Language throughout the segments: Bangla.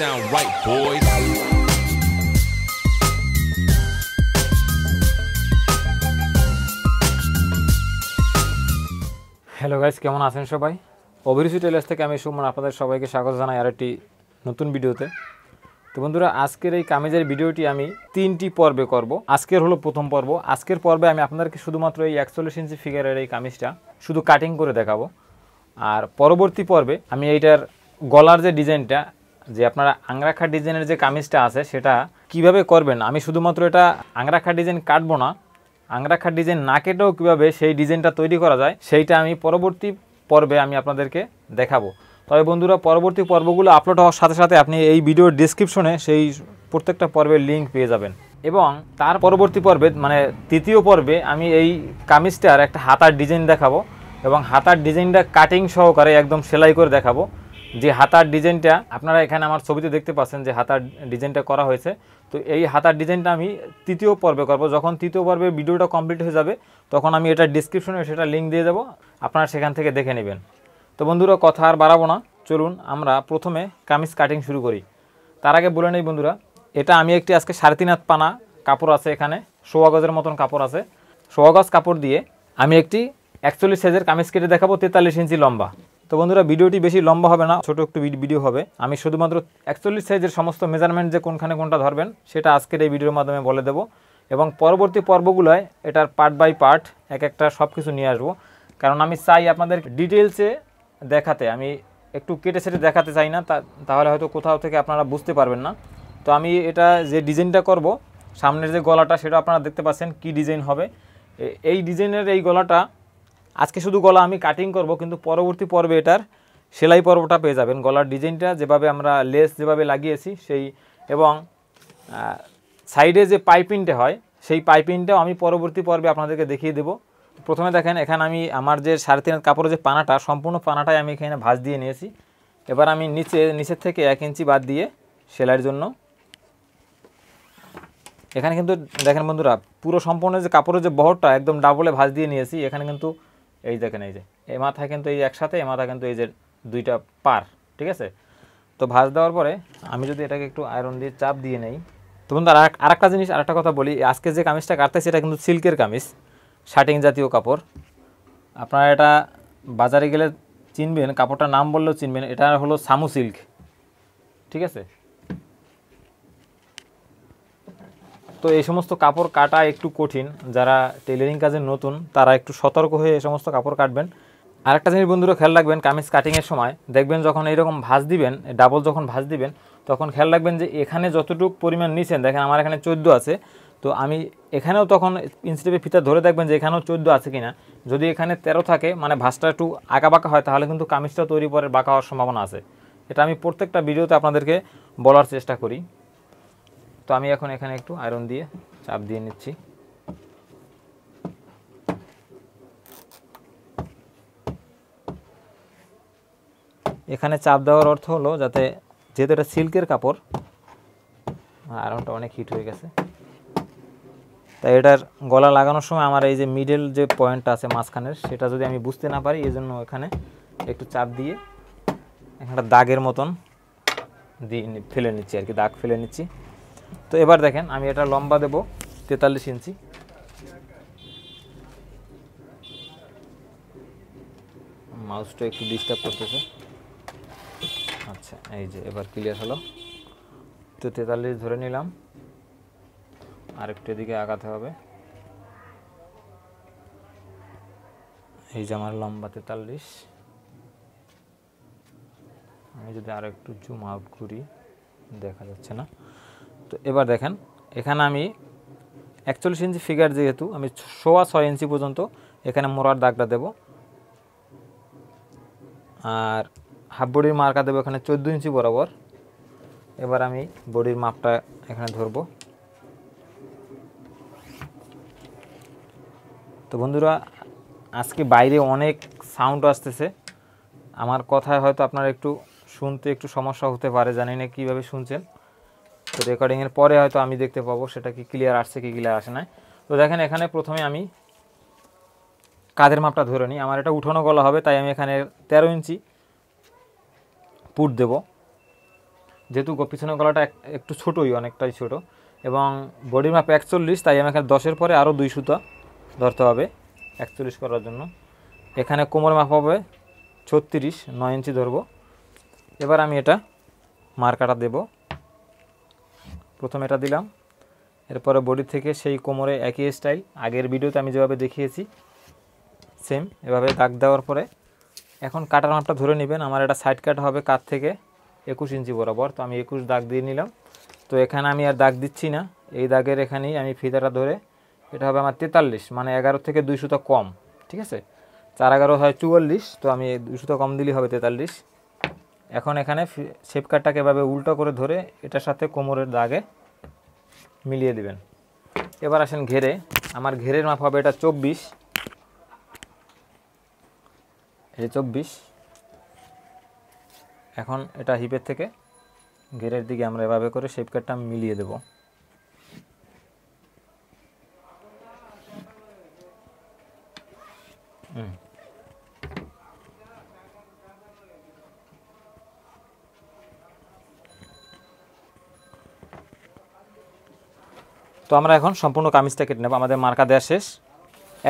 Sound right, boys. Hello guys কেমন আছেন সবাই? অভিরুচি টেলার্স থেকে আমি সুমন আপনাদের সবাইকে স্বাগত জানাই আর একটি নতুন ভিডিওতে। তো বন্ধুরা আজকের এই কামিজের ভিডিওটি আমি তিনটি পর্বে করব। আজকের হলো প্রথম পর্ব। আজকের পর্বে আমি আপনাদেরকে শুধুমাত্র এই একচল্লিশ ইঞ্চি ফিগারের এই কামিজটা শুধু কাটিং করে দেখাবো। আর পরবর্তী পর্বে আমি এইটার গলার যে ডিজাইনটা যে আপনারা আংরাখা ডিজাইনের যে কামিজটা আছে, সেটা কীভাবে করবেন? আমি শুধুমাত্র এটা আংরাখা ডিজাইন কাটবো না আংরাখার ডিজাইন না কেটেও কীভাবে সেই ডিজাইনটা তৈরি করা যায়, সেইটা আমি পরবর্তী পর্বে আমি আপনাদেরকে দেখাবো। তবে বন্ধুরা, পরবর্তী পর্বগুলো আপলোড হওয়ার সাথে সাথে আপনি এই ভিডিওর ডিসক্রিপশনে সেই প্রত্যেকটা পর্বের লিঙ্ক পেয়ে যাবেন। এবং তার পরবর্তী পর্বে মানে তৃতীয় পর্বে আমি এই কামিজটার একটা হাতার ডিজাইন দেখাবো এবং হাতার ডিজাইনটা কাটিং সহকারে একদম সেলাই করে দেখাবো। যে হাতার ডিজাইনটা আপনারা এখানে আমার ছবিতে দেখতে পাচ্ছেন যে হাতার ডিজাইনটা করা হয়েছে। তো এই হাতার ডিজাইনটা আমি তৃতীয় পর্বে করব। যখন তৃতীয় পর্বে ভিডিওটা কমপ্লিট হয়ে যাবে, তখন আমি এটা ডিসক্রিপশনে সেটা লিঙ্ক দিয়ে দেবো। আপনারা সেখান থেকে দেখে নেবেন। তো বন্ধুরা, কথা আর বাড়াবো না। চলুন, আমরা প্রথমে কামিজ কাটিং শুরু করি। তার আগে বলে নেই বন্ধুরা, এটা আমি একটি আজকে সাড়ে তিন হাত পানা কাপড় আছে এখানে, সোয়াগজের মতন কাপড় আছে। সোয়া গজ কাপড় দিয়ে আমি একটি একচল্লিশ সাইজের কামিজ কেটে দেখাবো, তেতাল্লিশ ইঞ্চি লম্বা। তো বন্ধুরা, ভিডিওটি বেশি লম্বা হবে না, ছোট একটু ভিডিও হবে। আমি শুধুমাত্র একচল্লিশ সাইজের সমস্ত মেজারমেন্ট যে কোনখানে কোনটা ধরবেন, সেটা আজকের এই ভিডিওর মাধ্যমে বলে দেবো। এবং পরবর্তী পর্বগুলোয় এটার পার্ট বাই পার্ট এক একটা সব কিছু নিয়ে আসব। কারণ আমি চাই আপনাদের ডিটেলসে দেখাতে। আমি একটু কেটে সেটে দেখাতে চাই না তাহলে হয়তো কোথাও থেকে আপনারা বুঝতে পারবেন না। তো আমি এটা যে ডিজাইনটা করব, সামনের যে গলাটা, সেটা আপনারা দেখতে পাচ্ছেন কি ডিজাইন হবে। এই ডিজাইনের এই গলাটা আজকে শুধু গলা আমি কাটিং করব, কিন্তু পরবর্তী পর্বে এটার সেলাই পর্বটা পেয়ে যাবেন। গলার ডিজাইনটা যেভাবে আমরা লেস যেভাবে লাগিয়েছি, সেই এবং সাইডে যে পাইপিংটা হয়, সেই পাইপিংটাও আমি পরবর্তী পর্বে আপনাদেরকে দেখিয়ে দেবো। প্রথমে দেখেন, এখানে আমি আমার যে সাড়ে তিন কাপড়ের যে পানাটা, সম্পূর্ণ পানাটাই আমি এখানে ভাঁজ দিয়ে নিয়েছি। এবার আমি নিচে, নিচের থেকে এক ইঞ্চি বাদ দিয়ে সেলাইয়ের জন্য, এখানে কিন্তু দেখেন বন্ধুরা, পুরো সম্পূর্ণ যে কাপড়ের যে বহরটা, একদম ডাবলে ভাঁজ দিয়ে নিয়েছি। এখানে কিন্তু এই দেখেন, এই যে। এই মাথায় কিন্তু এই একসাথে, এই মাথা কিন্তু এই যে দুইটা পার, ঠিক আছে? তো ভাজ দেওয়ার পরে আমি যদি এটাকে একটু আয়রন দিয়ে চাপ দিয়ে নেই, তো বন্ধু আর আরেকটা জিনিস আর একটা কথা বলি। আজকে যে কামিজটা কাটতেছি, এটা কিন্তু সিল্কের কামিজ শার্টিং জাতীয় কাপড়। আপনারা এটা বাজারে গেলে চিনবেন, কাপড়টার নাম বললেও চিনবেন, এটা হলো সামু সিল্ক ঠিক আছে? তো এই সমস্ত কাপড় কাটা একটু কঠিন। যারা টেলারিং কাজে নতুন, তারা একটু সতর্ক হয়ে এই সমস্ত কাপড় কাটবেন। আরেকটা জিনিস বন্ধুরা, খেয়াল রাখবেন, কামিজ কাটিংয়ের সময় দেখবেন যখন এইরকম ভাঁজ দিবেন ডাবল যখন ভাঁজ দিবেন, তখন খেয়াল রাখবেন যে এখানে যতটুকু পরিমাণ নিছেন, দেখেন আমার এখানে চোদ্দ আছে, তো আমি এখানেও তখন ইনস্টেপে ফিতা ধরে দেখবেন যে এখানেও চোদ্দ আছে কিনা। যদি এখানে তেরো থাকে মানে ভাঁজটা একটু আঁকা বাঁকা হয়, তাহলে কিন্তু কামিজটা তৈরি পরে বাঁকা হওয়ার সম্ভাবনা আছে। এটা আমি প্রত্যেকটা ভিডিওতে আপনাদেরকে বলার চেষ্টা করি। তো আমি এখন এখানে একটু আয়রন দিয়ে চাপ দিয়ে নিচ্ছি। এখানে চাপ দেওয়ার অর্থ হলো যাতে যেহেতু এটা সিল্কের কাপড় আয়রনটা অনেক হিট হয়ে গেছে। তাই এটার গলা লাগানোর সময় আমার এই যে মিডল যে পয়েন্টটা আছে মাঝখানের, সেটা যদি আমি বুঝতে না পারি এই জন্য এখানে একটু চাপ দিয়ে একটা দাগের মতন দিয়ে ফেলে নিচ্ছি আর কি, দাগ ফেলে নিচ্ছি। তো এবার দেখেন, আমি এটা লম্বা দেব, তেতাল্লিশ ইঞ্চি। মাউসটা একটু ডিস্টার্ব করতেছে। আচ্ছা এই যে এবার ক্লিয়ার হলো। তো তেতাল্লিশ ধরে নিলাম। আরেকটু এদিকে আগাতে হবে। এই যে আমার লম্বা তেতাল্লিশ। আমি যদি আরেকটু জুম আউট করি, দেখা যাচ্ছে না। তো এবার দেখেন, এখানে আমি একচল্লিশ ইঞ্চি ফিগার যেহেতু, আমি সোয়া ছয় ইঞ্চি পর্যন্ত এখানে মোড়ার দাগটা দেব। আর হাফ বডির মার্কা দেবো এখানে চোদ্দ ইঞ্চি বরাবর। এবার আমি বডির মাপটা এখানে ধরবো। তো বন্ধুরা, আজকে বাইরে অনেক সাউন্ড আসতেছে। আমার কথায় হয়তো আপনার একটু শুনতে একটু সমস্যা হতে পারে, জানি না কীভাবে শুনছেন। তো রেকর্ডিংয়ের পরে হয়তো আমি দেখতে পাবো সেটা কি ক্লিয়ার আসছে কি ক্লিয়ার আসে না তো দেখেন এখানে প্রথমে আমি কাঁধের মাপটা ধরে নিই। আমার এটা উঠানো গলা হবে, তাই আমি এখানে তেরো ইঞ্চি পুট দেব। যেহেতু পিছনের গলাটা এক- একটু ছোটোই, অনেকটাই ছোট। এবং বডির মাপ একচল্লিশ, তাই আমি এখানে দশের পরে আরও দুই সুতা ধরতে হবে একচল্লিশ করার জন্য। এখানে কোমর মাপ হবে ছত্রিশ, নয় ইঞ্চি ধরবো। এবার আমি এটা মার্কাটা দেব। প্রথমে এটা দিলাম। এরপরে বডি থেকে সেই কোমরে একই স্টাইল আগের ভিডিওতে আমি যেভাবে দেখিয়েছি সেম এভাবে দাগ দেওয়ার পরে এখন কাটার মাপটা ধরে নেবেন। আমার এটা সাইড কাট হবে কাত থেকে একুশ ইঞ্চি বরাবর, তো আমি একুশ দাগ দিয়ে নিলাম। তো এখানে আমি আর দাগ দিচ্ছি না, এই দাগের এখানেই আমি ফিতাটা ধরে, এটা হবে আমার তেতাল্লিশ মানে এগারো থেকে দুই কম, ঠিক আছে? চার এগারো হয় চুয়াল্লিশ, তো আমি দুই কম দিলেই হবে তেতাল্লিশ। এখন এখানে শেপ কাটটাকে এভাবে উল্টো করে ধরে এটার সাথে কোমরের দাগে মিলিয়ে দিবেন। এবার আসেন ঘেরে। আমার ঘেরের মাপ হবে এটা চব্বিশ। এই চব্বিশ। এখন এটা হিপের থেকে ঘেরের দিকে আমরা এভাবে করে শেপ কাটটা মিলিয়ে দেব। হুম। তো আমরা এখন সম্পূর্ণ কামিজটা কেটে নেব। আমাদের মার্কা দেওয়া শেষ।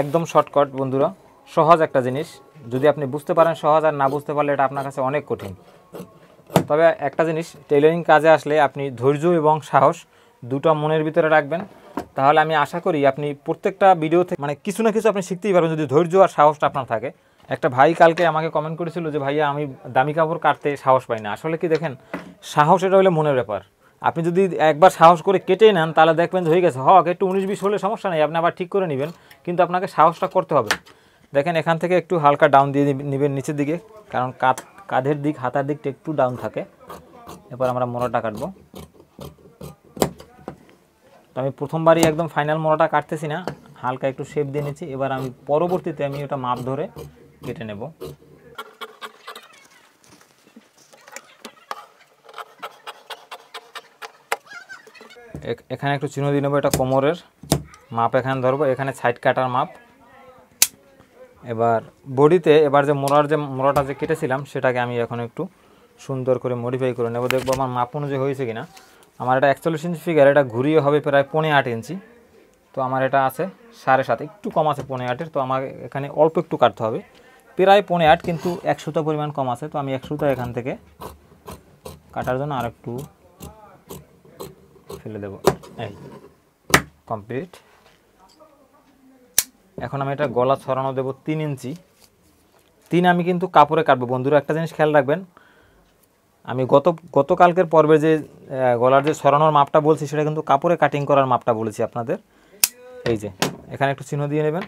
একদম শর্টকাট বন্ধুরা। সহজ একটা জিনিস। যদি আপনি বুঝতে পারেন সহজ আর না বুঝতে পারলে এটা আপনার কাছে অনেক কঠিন। তবে একটা জিনিস টেইলরিং কাজে আসলে আপনি ধৈর্য এবং সাহস দুটো মনের ভিতরে রাখবেন। তাহলে আমি আশা করি আপনি প্রত্যেকটা ভিডিও থেকে মানে কিছু না কিছু আপনি শিখতেই পারবেন যদি ধৈর্য আর সাহসটা আপনার থাকে। একটা ভাই কালকে আমাকে কমেন্ট করেছিল যে, ভাইয়া, আমি দামি কাপড় কাটতে সাহস পাই না। আসলে কি দেখেন, সাহস এটা হলে মনের ব্যাপার। আপনি যদি একবার সাহস করে কেটে নেন, তাহলে দেখবেন যে হয়ে গেছে। হক, একটু উনিশ বিশ হলে সমস্যা নেই, আপনি আবার ঠিক করে নেবেন, কিন্তু আপনাকে সাহসটা করতে হবে। দেখেন, এখান থেকে একটু হালকা ডাউন দিয়ে নেবেন নিচের দিকে, কারণ কাত কাঁধের দিক, হাতার দিকটা একটু ডাউন থাকে। এরপর আমরা মোড়াটা কাটবো। তো আমি প্রথমবারই একদম ফাইনাল মোড়াটা কাটতেছি না। হালকা একটু শেপ দিয়ে নিচ্ছি। এবার আমি পরবর্তীতে আমি ওটা মাপ ধরে কেটে নেব। এখানে একটু চিহ্ন দিয়ে নেব, এটা কোমরের মাপ এখানে ধরবো, এখানে সাইড কাটার মাপ। এবার বডিতে, এবার যে মোড়ার যে মোড়াটা যে কেটেছিলাম, সেটাকে আমি এখন একটু সুন্দর করে মডিফাই করে নেব। দেখব আমার মাপ অনুযায়ী হয়েছে কিনা। আমার এটা একচল্লিশ ইঞ্চি ফিগার এটা ঘুরিয়ে হবে প্রায় পৌনে আট ইঞ্চি তো আমার এটা আছে সাড়ে সাত, একটু কম আছে পৌনে আটের, তো আমাকে এখানে অল্প একটু কাটতে হবে। প্রায় পৌনে আট, কিন্তু এক সুতো পরিমাণ কম আছে, তো আমি এক সুতো এখান থেকে কাটার জন্য আর একটু ফেলে দেবো। এই কমপ্লিট এখন আমি এটা গলা ছড়ানো দেবো তিন ইঞ্চি। তিন আমি কিন্তু কাপড়ে কাটবো। বন্ধুরা, একটা জিনিস খেয়াল রাখবেন, আমি গত, গতকালকের পর্বে যে গলার যে ছড়ানোর মাপটা বলছি, সেটা কিন্তু কাপড়ে কাটিং করার মাপটা বলেছি আপনাদের। এই যে, এখানে একটু চিহ্ন দিয়ে নেবেন।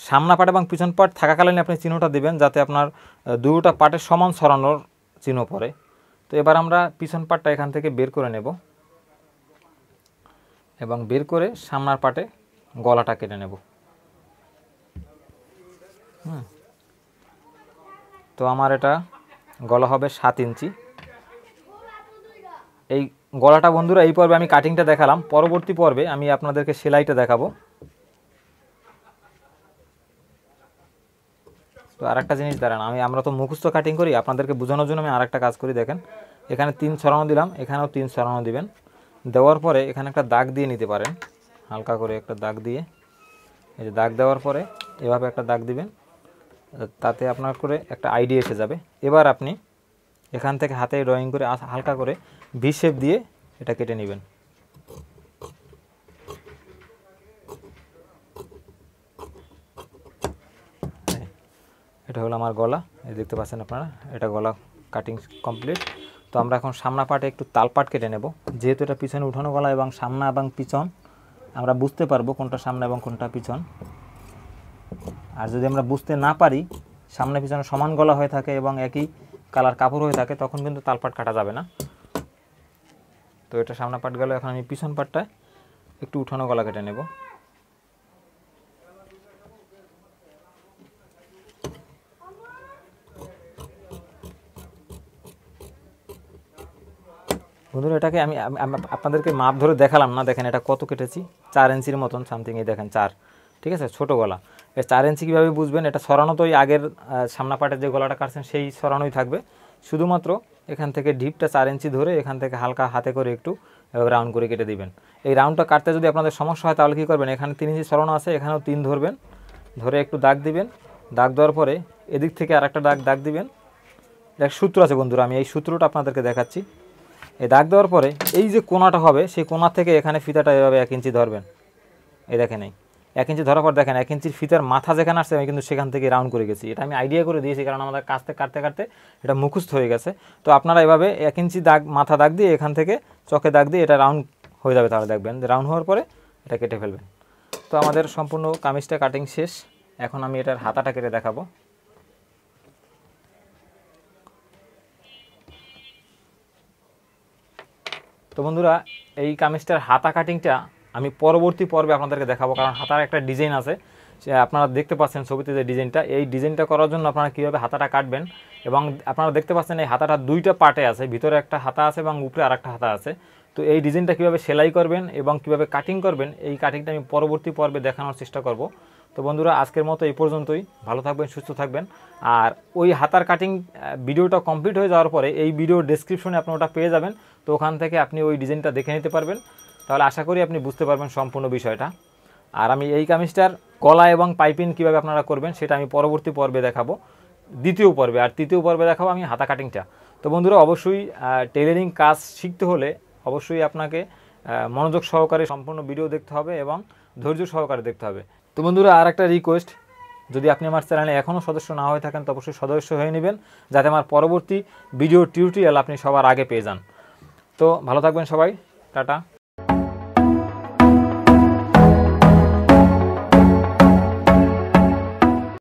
সামনা পাট এবং পিছন পাট থাকাকালীন আপনি চিহ্নটা দেবেন, যাতে আপনার দুটোটা পাটের সমান ছড়ানোর চিহ্ন পড়ে। তো এবার আমরা পিছন পাটটা এখান থেকে বের করে নেব। এবং বের করে সামনার পাটে গলাটা কেটে নেব। হুম। তো আমার এটা গলা হবে সাত ইঞ্চি। এই গলাটা বন্ধুরা, এই পর্বে আমি কাটিংটা দেখালাম। পরবর্তী পর্বে আমি আপনাদেরকে সেলাইটা দেখাবো। তো আরেকটা জিনিস দাঁড়ান, আমি, আমরা তো মুখস্থ কাটিং করি, আপনাদেরকে বোঝানোর জন্য আমি আরেকটা কাজ করি, দেখেন। এখানে তিন ছড়ানো দিলাম, এখানেও তিন ছড়ানো দিবেন। দেওয়ার পরে এখানে একটা দাগ দিয়ে নিতে পারেন। হালকা করে একটা দাগ দিয়ে। এই যে দাগ দেওয়ার পরে এভাবে একটা দাগ দিবেন। তাতে আপনার করে একটা আইডিয়া এসে যাবে। এবার আপনি এখান থেকে হাতে ড্রয়িং করে হালকা করে ভি শেপ দিয়ে এটা কেটে নেবেন। এটা হলো আমার গলা। এই দেখতে পাচ্ছেন আপনারা, এটা গলা কাটিং কমপ্লিট তো আমরা এখন সামনা পাটে একটু তালপাট কেটে নেব। যেহেতু এটা পিছনে উঠানো গলা এবং সামনা এবং পিছন, আমরা বুঝতে পারব কোনটা সামনে এবং কোনটা পিছন। আর যদি আমরা বুঝতে না পারি, সামনে পিছনে সমান গলা হয়ে থাকে এবং একই কালার কাপড় হয়ে থাকে, তখন কিন্তু তালপাট কাটা যাবে না। তো এটা সামনা পাট গেল, এখন আমি পিছন পাটটায় একটু উঠানো গলা কেটে নেব। বন্ধুরা এটাকে আমি আপনাদেরকে মাপ ধরে দেখালাম না। দেখেন এটা কত কেটেছি? চার ইঞ্চির মতন সামথিং এই দেখেন চার। ঠিক আছে? ছোট গলা। এর চার ইঞ্চি কীভাবে বুঝবেন? এটা সরানো তো ওই আগের আহ, সামনা পাটের যে গলাটা কাটছেন সেই সরানোই থাকবে। শুধুমাত্র এখান থেকে ডিপটা চার ইঞ্চি ধরে এখান থেকে হালকা হাতে করে একটু রাউন্ড করে কেটে দিবেন। এই রাউন্ডটা কাটতে যদি আপনাদের সমস্যা হয় তাহলে কী করবেন? এখানে তিন ইঞ্চি সরানো আছে এখানেও তিন ধরবেন। ধরে একটু দাগ দিবেন। দাগ দেওয়ার পরে এদিক থেকে আর একটা দাগ দাগ দিবেন। এক সূত্র আছে বন্ধুরা আমি এই সূত্রটা আপনাদেরকে দেখাচ্ছি। এই দাগ দেওয়ার পরে এই যে কোনাটা হবে, সেই কোনা থেকে এখানে ফিতাটা এভাবে এক ইঞ্চি ধরবেন। এই দেখেন এই। এক ইঞ্চি ধরার পর দেখেন, এক ইঞ্চির ফিতার মাথা যেখানে আসছে, আমি কিন্তু সেখান থেকে রাউন্ড করে গেছি। এটা আমি আইডিয়া করে দিয়েছি, কারণ আমাদের কাছতে কাটতে কাটতে এটা মুখস্থ হয়ে গেছে। তো আপনারা এভাবে এক ইঞ্চি দাগ, মাথা দাগ দিয়ে এখান থেকে চকে দাগ দিয়ে এটা রাউন্ড হয়ে যাবে তাহলে দেখবেন। রাউন্ড হওয়ার পরে এটা কেটে ফেলবেন। তো আমাদের সম্পূর্ণ কামিজটা কাটিং শেষ। এখন আমি এটার হাতাটা কেটে দেখাবো। তো বন্ধুরা, এই কামিজটার হাতা কাটিংটা আমি পরবর্তী পর্বে আপনাদেরকে দেখাবো, কারণ হাতার একটা ডিজাইন আছে। আপনারা দেখতে পাচ্ছেন ছবিতে যে ডিজাইনটা এই ডিজাইনটা করার জন্য আপনারা কীভাবে হাতাটা কাটবেন এবং আপনারা দেখতে পাচ্ছেন এই হাতাটা দুইটা পার্টে আছে। ভিতরে একটা হাতা আছে এবং উপরে আরেকটা হাতা আছে। তো এই ডিজাইনটা কীভাবে সেলাই করবেন এবং কীভাবে কাটিং করবেন, এই কাটিংটা আমি পরবর্তী পর্বে দেখানোর চেষ্টা করব। তো বন্ধুরা, আজকের মতো এই পর্যন্তই। ভালো থাকবেন, সুস্থ থাকবেন। আর ওই হাতার কাটিং ভিডিওটা কমপ্লিট হয়ে যাওয়ার পরে এই ভিডিও ডেসক্রিপশনে আপনি ওটা পেয়ে যাবেন। তো ওখান থেকে আপনি ওই ডিজাইনটা দেখে নিতে পারবেন। তাহলে আশা করি আপনি বুঝতে পারবেন সম্পূর্ণ বিষয়টা। আর আমি এই কামিজটার কলা এবং পাইপিং কীভাবে আপনারা করবেন, সেটা আমি পরবর্তী পর্বে দেখাবো। দ্বিতীয় পর্বে, আর তৃতীয় পর্বে দেখাবো আমি হাতা কাটিংটা তো বন্ধুরা, অবশ্যই টেলারিং কাজ শিখতে হলে অবশ্যই আপনাকে মনোযোগ সহকারে সম্পূর্ণ ভিডিও দেখতে হবে এবং ধৈর্য সহকারে দেখতে হবে। তো বন্ধুরা আর একটা রিকোয়েস্ট যদি আপনি আমার চ্যানেলে এখনও সদস্য না হয়ে থাকেন, তো অবশ্যই সদস্য হয়ে নেবেন, যাতে আমার পরবর্তী ভিডিও টিউটোরিয়াল আপনি সবার আগে পেয়ে যান। তো ভালো থাকবেন সবাই, টাটা।